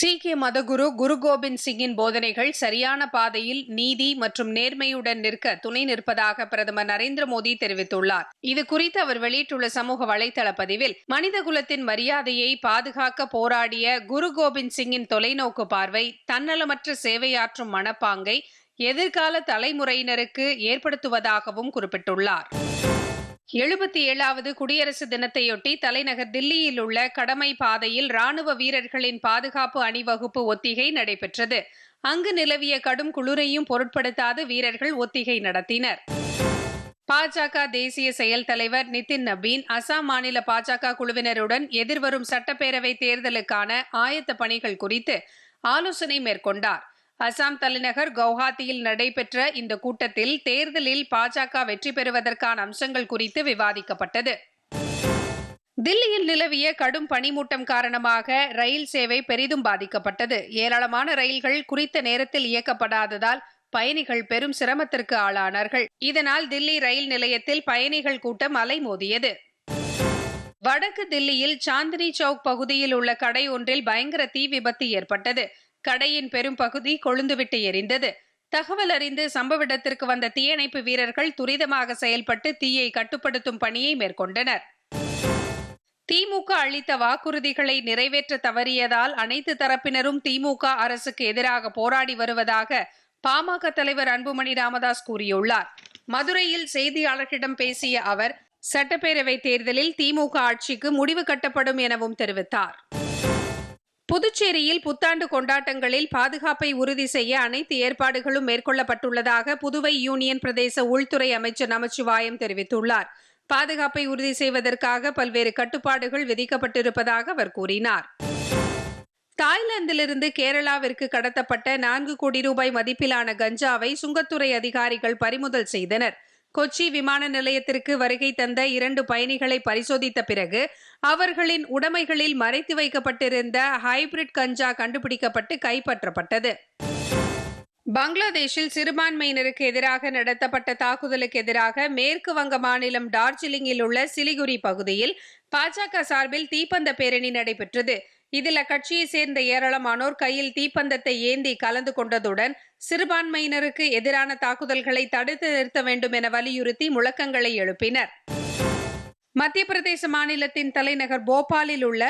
சீக்கிய மதகுரு குரு கோபிந்த் சிங்கின் போதனைகள் சரியான பாதையில் நீதி மற்றும் நேர்மையுடன் நிற்க துணை நிற்பதாக பிரதமர் நரேந்திர மோடி தெரிவித்துள்ளார். இது குறித்து அவர் வெளியிட்டுள்ள சமூக வலைதள பதிவில் மனித குலத்தின் மரியாதையை பாதுகாக்க போராடிய குரு கோபிந்த் சிங்கின் தொலைநோக்கு பார்வை தன்னலமற்ற சேவையாற்றும் மனப்பாங்கை எதிர்கால தலைமுறையினருக்கு ஏற்படுத்துவதாகவும் குறிப்பிட்டுள்ளார். எழுபத்தி ஏழாவது குடியரசு தினத்தையொட்டி தலைநகர் தில்லியில் உள்ள கடமை பாதையில் ராணுவ வீரர்களின் பாதுகாப்பு அணிவகுப்பு ஒத்திகை நடைபெற்றது. அங்கு நிலவிய கடும் குளிரையும் பொருட்படுத்தாது வீரர்கள் ஒத்திகை நடத்தினர். பாஜக தேசிய செயல் தலைவர் நிதின் நபீன் அசாம் மாநில பாஜக குழுவினருடன் எதிர்வரும் சட்டப்பேரவை தேர்தலுக்கான ஆயத்த பணிகள் குறித்து ஆலோசனை மேற்கொண்டார். அசாம் தலைநகர் கவுஹாத்தியில் நடைபெற்ற இந்த கூட்டத்தில் தேர்தலில் பாஜக வெற்றி பெறுவதற்கான அம்சங்கள் குறித்து விவாதிக்கப்பட்டது. தில்லியில் நிலவிய கடும் பனிமூட்டம் காரணமாக ரயில் சேவை பெரிதும் பாதிக்கப்பட்டது. ஏராளமான ரயில்கள் குறித்த நேரத்தில் இயக்கப்படாததால் பயணிகள் பெரும் சிரமத்திற்கு ஆளானார்கள். இதனால் தில்லி ரயில் நிலையத்தில் பயணிகள் கூட்டம் அலைமோதியது. வடக்கு தில்லியில் சாந்தினி சவுக் பகுதியில் உள்ள கடை ஒன்றில் பயங்கர தீ விபத்து ஏற்பட்டது. கடையின் பெரும் பகுதி கொழுந்துவிட்டு எரிந்தது. தகவல் அறிந்து சம்பவ இடத்திற்கு வந்த தீயணைப்பு வீரர்கள் துரிதமாக செயல்பட்டு தீயை கட்டுப்படுத்தும் பணியை மேற்கொண்டனர். திமுக அளித்த வாக்குறுதிகளை நிறைவேற்ற தவறியதால் அனைத்து தரப்பினரும் திமுக அரசுக்கு எதிராக போராடி வருவதாக பாமக தலைவர் அன்புமணி ராமதாஸ் கூறியுள்ளார். மதுரையில் செய்தியாளர்களிடம் பேசிய அவர் சட்டப்பேரவை தேர்தலில் திமுக ஆட்சிக்கு முடிவு கட்டப்படும் எனவும் தெரிவித்தார். புதுச்சேரியில் புத்தாண்டு கொண்டாட்டங்களில் பாதுகாப்பை உறுதி செய்ய அனைத்து ஏற்பாடுகளும் மேற்கொள்ளப்பட்டுள்ளதாக புதுவை யூனியன் பிரதேச உள்துறை அமைச்சர் நமச்சிவாயம் தெரிவித்துள்ளார். பாதுகாப்பை உறுதி செய்வதற்காக பல்வேறு கட்டுப்பாடுகள் விதிக்கப்பட்டிருப்பதாக அவர் கூறினார். தாய்லாந்திலிருந்து கேரளாவிற்கு கடத்தப்பட்ட நான்கு கோடி ரூபாய் மதிப்பிலான கஞ்சாவை சுங்கத்துறை அதிகாரிகள் பறிமுதல் செய்தனர். கொச்சி விமான நிலையத்திற்கு வருகை தந்த இரண்டு பயணிகளை பரிசோதித்த பிறகு அவர்களின் உடைமைகளில் மறைத்து வைக்கப்பட்டிருந்த ஹைபிரிட் கஞ்சா கண்டுபிடிக்கப்பட்டு கைப்பற்றப்பட்டது. பங்களாதேஷில் சிறுபான்மையினருக்கு எதிராக நடத்தப்பட்ட தாக்குதலுக்கு எதிராக மேற்கு வங்க மாநிலம் டார்ஜிலிங்கில் உள்ள சிலிகுரி பகுதியில் பாஜக சார்பில் தீப்பந்த பேரணி நடைபெற்றது. இதில் அக்கட்சியை சேர்ந்த ஏராளமானோர் கையில் தீப்பந்தத்தை ஏந்தி கலந்து கொண்டதுடன் சிறுபான்மையினருக்கு எதிரான தாக்குதல்களை தடுத்து நிறுத்த வேண்டும் என வலியுறுத்தி முழக்கங்களை எழுப்பினர். மத்திய பிரதேச மாநிலத்தின் தலைநகர் போபாலில் உள்ள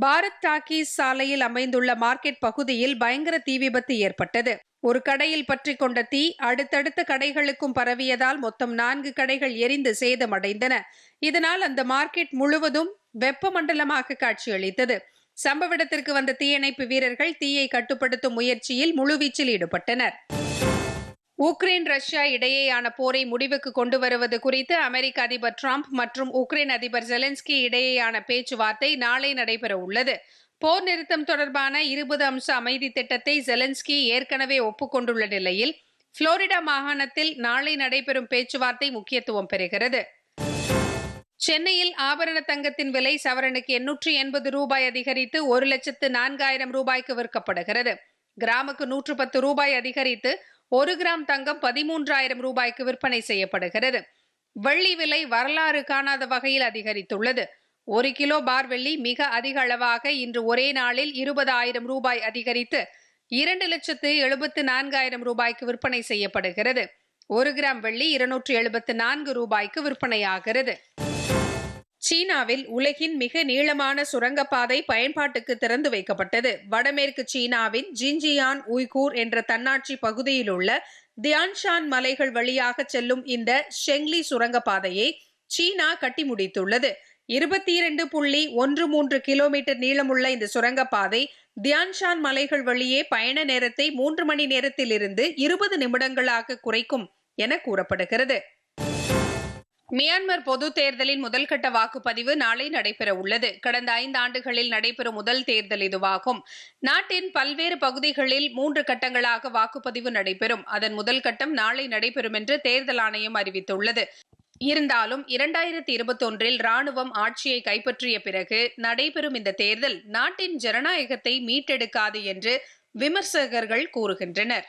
பாரத் டாக்கீஸ் சாலையில் அமைந்துள்ள மார்க்கெட் பகுதியில் பயங்கர தீ விபத்து ஏற்பட்டது. ஒரு கடையில் பற்றி கொண்ட தீ அடுத்தடுத்த கடைகளுக்கும் பரவியதால் மொத்தம் நான்கு கடைகள் எரிந்து சேதமடைந்தன. இதனால் அந்த மார்க்கெட் முழுவதும் வெப்பமண்டலமாக காட்சியளித்தது. சம்பவ இடத்திற்கு வந்த தீயணைப்பு வீரர்கள் தீயை கட்டுப்படுத்தும் முயற்சியில் முழுவீச்சில் ஈடுபட்டனர். உக்ரைன் ரஷ்யா இடையேயான போரை முடிவுக்கு கொண்டு வருவது குறித்து அமெரிக்க அதிபர் டிரம்ப் மற்றும் உக்ரைன் அதிபர் ஜெலன்ஸ்கி இடையேயான பேச்சுவார்த்தை நாளை நடைபெற உள்ளது. போர் நிறுத்தம் தொடர்பான இருபது அம்ச அமைதி திட்டத்தை ஜெலன்ஸ்கி ஏற்கனவே ஒப்புக்கொண்டுள்ள நிலையில் புளோரிடா மாகாணத்தில் நாளை நடைபெறும் பேச்சுவார்த்தை முக்கியத்துவம் பெறுகிறது. சென்னையில் ஆபரண தங்கத்தின் விலை சவரனுக்கு எண்ணூற்றி எண்பது ரூபாய் அதிகரித்து ஒரு லட்சத்து நான்காயிரம் ரூபாய்க்கு விற்கப்படுகிறது. கிராமுக்கு நூற்று பத்து ரூபாய் அதிகரித்து ஒரு கிராம் தங்கம் பதிமூன்றாயிரம் ரூபாய்க்கு விற்பனை செய்யப்படுகிறது. வெள்ளி விலை வரலாறு காணாத வகையில் அதிகரித்துள்ளது. ஒரு கிலோ பார் வெள்ளி மிக அதிக அளவாக இன்று ஒரே நாளில் இருபதாயிரம் ரூபாய் அதிகரித்து இரண்டு லட்சத்து எழுபத்து நான்காயிரம் ரூபாய்க்கு விற்பனை செய்யப்படுகிறது. ஒரு கிராம் வெள்ளி இருநூற்று எழுபத்து நான்கு ரூபாய்க்கு விற்பனையாகிறது. சீனாவில் உலகின் மிக நீளமான சுரங்கப்பாதை பயன்பாட்டுக்கு திறந்து வைக்கப்பட்டது. வடமேற்கு சீனாவின் ஜின்ஜியான் உய்கூர் என்ற தன்னாட்சி பகுதியில் உள்ள தியான்ஷான் மலைகள் வழியாக செல்லும் இந்த ஷெங்லி சுரங்கப்பாதையை சீனா கட்டி முடித்துள்ளது. இருபத்தி இரண்டு புள்ளி ஒன்று மூன்று கிலோமீட்டர் நீளமுள்ள இந்த சுரங்கப்பாதை தியான்ஷான் மலைகள் வழியே பயண நேரத்தை மூன்று மணி நேரத்தில் இருந்து இருபது நிமிடங்களாக குறைக்கும் என கூறப்படுகிறது. மியான்மர் பொது தேர்தலின் முதல்கட்ட வாக்குப்பதிவு நாளை நடைபெற உள்ளது. கடந்த ஐந்து ஆண்டுகளில் நடைபெறும் முதல் தேர்தல் இதுவாகும். நாட்டின் பல்வேறு பகுதிகளில் மூன்று கட்டங்களாக வாக்குப்பதிவு நடைபெறும். அதன் முதல் கட்டம் நாளை நடைபெறும் என்று தேர்தல் ஆணையம் அறிவித்துள்ளது. இருந்தாலும் இரண்டாயிரத்தி இருபத்தொன்றில் ராணுவம் ஆட்சியை கைப்பற்றிய பிறகு நடைபெறும் இந்த தேர்தல் நாட்டின் ஜனநாயகத்தை மீட்டெடுக்காது என்று விமர்சகர்கள் கூறுகின்றனர்.